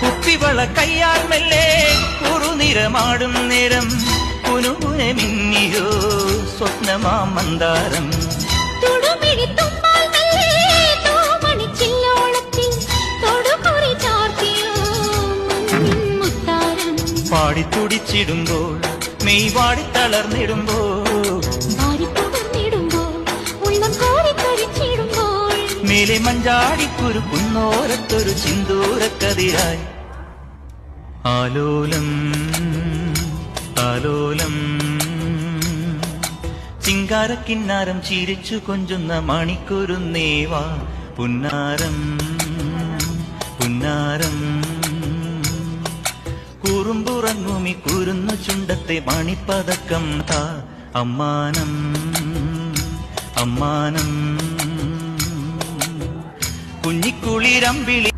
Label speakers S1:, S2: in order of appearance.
S1: കുപ്പിവള കയ്യാൽ മെല്ലെ കുറുനിറമാടും നേരം കുനുകുനെ മിന്നിയോ സ്വപ്നമാ മന്ദാരം. പാടിത്തുടിച്ചിടുമ്പോൾ മെയ് വാടിത്തളർന്നിടുമ്പോൾ
S2: വാരിപ്പുകർന്നിടുമ്പോൾ,
S1: മേലെ മഞ്ചാടിക്കുരു കുന്നോരത്തൊരു ചിന്തൂരക്കതിരായി ആലോലം ആലോലം. ചിങ്കാരക്കിന്നാരം ചിരിച്ചു കൊഞ്ചുന്ന മണിക്കൊരുന്നേവാ പുന്നാരം പുന്നാരം. കുറുമ്പുറങ്ങുമി കുരുന്നു ചുണ്ടത്തെ മണിപ്പതക്കം താ. അമ്മാനം അമ്മാനം. കുഞ്ഞിക്കുളിരമ്പിളി